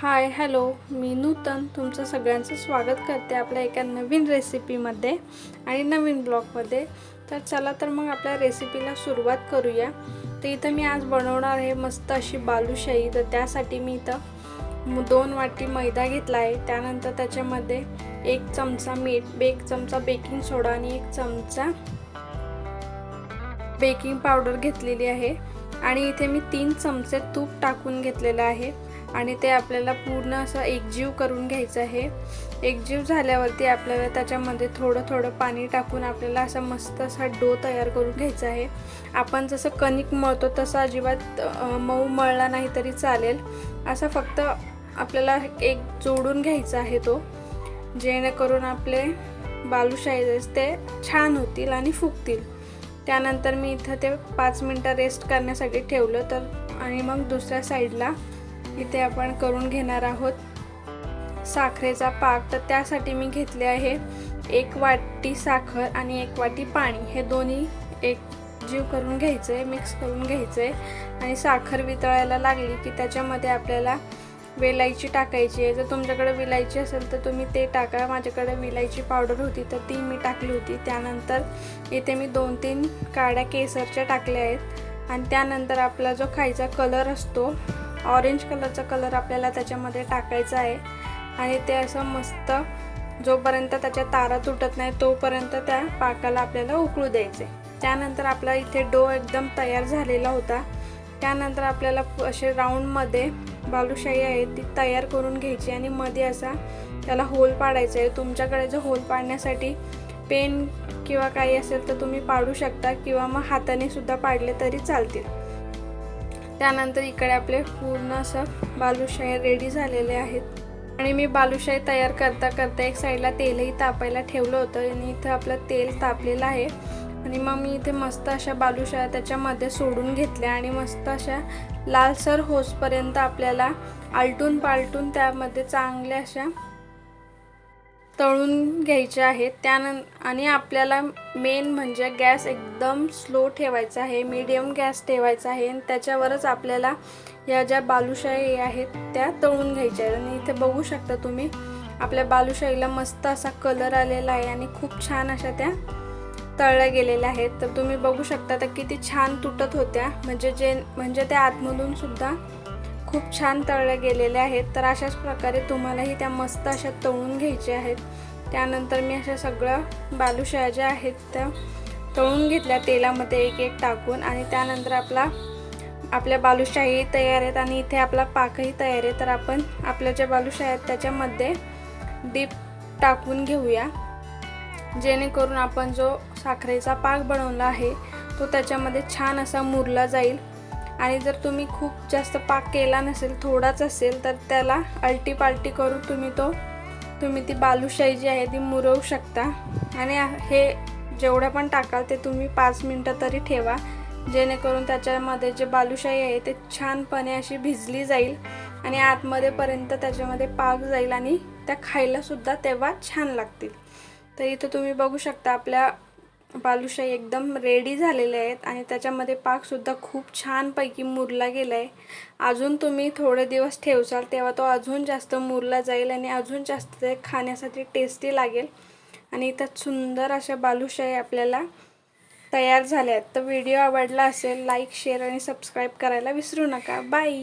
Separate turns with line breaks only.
Hi hello. मी नूतन तुमचं सगळ्यांचं स्वागत करते आपल्या एका नवीन रेसिपीमध्ये आणि नवीन ब्लॉगमध्ये. तर चला तर मग आपल्या रेसिपीला सुरुवात करूया. तर इथं मी आज बनवणार आहे मस्त अशी बालुशाही. तर त्यासाठी मी इथं दोन वाटी मैदा घेतला आहे. त्यानंतर त्याच्यामध्ये एक चमचा मीठ एक चमचा बेकिंग सोडा आणि एक चमचा बेकिंग पावडर घेतलेली आहे. आणि इथे मी तीन चमचे तूप टाकून घेतलेलं आहे. आणि ते आपल्याला पूर्ण असं एकजीव करून घ्यायचं आहे. एकजीव झाल्यावरती आपल्याला त्याच्यामध्ये थोडं थोडं पाणी टाकून आपल्याला असा मस्त असा डो तयार करून घ्यायचा आहे. आपण जसं कणिक मळतो तसं अजिबात मऊ मळला नाही तरी चालेल. असं फक्त आपल्याला एक जोडून घ्यायचा आहे तो जेणेकरून आपले बालूशाही ते छान होतील आणि फुगतील. त्यानंतर मी इथं ते पाच मिनटं रेस्ट करण्यासाठी ठेवलं तर आणि मग दुसऱ्या साईडला इथे आपण करून घेणार आहोत. साखरेचा पाक तर त्यासाठी मी घेतले आहे एक वाटी साखर आणि एक वाटी पाणी. हे दोन्ही एक जीव करून घ्यायचं आहे मिक्स करून घ्यायचं. आहे आणि साखर वितळायला लागली की त्याच्यामध्ये आपल्याला वेलायची टाकायची आहे. जर तुमच्याकडे विलायची असेल तर तुम्ही ते टाका. माझ्याकडे विलायची पावडर होती तर ती मी टाकली होती. त्यानंतर इथे मी दोन तीन काड्या केसरच्या टाकल्या आहेत. आणि त्यानंतर आपला जो खायचा कलर असतो ऑरेंज कलरचा कलर आपल्याला त्याच्यामध्ये टाकायचा आहे. आणि ते असं मस्त जोपर्यंत त्याच्या तारा तुटत नाही तोपर्यंत त्या पाकाला आपल्याला उकळू द्यायचे. त्यानंतर आपला इथे डो एकदम तयार झालेला होता. त्यानंतर आपल्याला असे राऊंडमध्ये बालुशाही आहे ती तयार करून घ्यायची आणि मध्ये असा त्याला होल पाडायचा आहे. तुमच्याकडे जो होल पाडण्यासाठी पेन किंवा काही असेल तर तुम्ही पाडू शकता किंवा मग हाताने सुद्धा पाडले तरी चालतील. त्यानंतर इकडे आपले पूर्ण असं बालुशाही रेडी झालेले आहेत. आणि मी बालुशाही तयार करता करता एक साईडला तेलही तापायला ठेवलं होतं. आणि इथं आपलं तेल तापलेलं आहे. आणि मग मी इथे मस्त अशा बालुशाया त्याच्यामध्ये सोडून घेतल्या. आणि मस्त अशा लालसर होसपर्यंत आपल्याला आलटून पालटून त्यामध्ये चांगल्या अशा तळून घ्यायचे आहेत. त्यानं आणि आपल्याला मेन म्हणजे गॅस एकदम स्लो ठेवायचा आहे. मीडियम गॅस ठेवायचा आहे. आणि त्याच्यावरच आपल्याला या ज्या बालुशाही आहेत त्या तळून घ्यायच्या आहेत. आणि इथे बघू शकता तुम्ही आपल्या बालुशाहीला मस्त असा कलर आलेला आहे आणि खूप छान अशा त्या तळल्या गेलेल्या आहेत. तर तुम्ही बघू शकता त्या किती छान तुटत होत्या. म्हणजे जे म्हणजे त्या आतमधून सुद्धा खूप छान तळल्या गेलेल्या आहेत. तर अशाच प्रकारे तुम्हालाही त्या मस्त अशा तळून घ्यायच्या आहेत. त्यानंतर मी अशा सगळ्या बालुशाया ज्या आहेत त्या तळून घेतल्या तेलामध्ये एक एक टाकून आणि त्यानंतर आपला आपल्या बालुशाही तयार आहेत आणि इथे आपला पाकही तयार आहे. तर आपण आपल्या ज्या बालुशाही आहेत त्याच्यामध्ये डीप टाकून घेऊया. जेणेकरून आपण जो साखरेचा पाक बनवला आहे तो त्याच्यामध्ये छान असा मुरला जाईल. आणि जर तुम्ही खूप जास्त पाक केला नसेल थोडाच असेल तर त्याला अल्टी पाल्टी करून तुम्ही तो तुम्ही ती बालुशाही जी आहे ती मुरवू शकता. आणि हे जेवढं पण टाकाल ते तुम्ही पाच मिनटं तरी ठेवा. जेणेकरून त्याच्यामध्ये जे बालुशाही आहे ते छानपणे अशी भिजली जाईल आणि आतमध्येपर्यंत त्याच्यामध्ये पाक जाईल आणि त्या खायलासुद्धा तेव्हा छान लागतील. तर इथं तुम्ही बघू शकता आपल्या बालुशाही एकदम रेडी झालेले आहेत आणि त्याच्यामध्ये पाकसुद्धा खूप छानपैकी मुरला गेला आहे अजून तुम्ही थोडे दिवस ठेवसाल तेव्हा तो अजून जास्त मुरला जाईल आणि अजून जास्त ते खाण्यासाठी टेस्टी लागेल. आणि त्यात सुंदर अशा बालुशाही आपल्याला तयार झाल्या आहेत. तर व्हिडिओ आवडला असेल लाईक शेअर आणि सबस्क्राईब करायला विसरू नका. बाय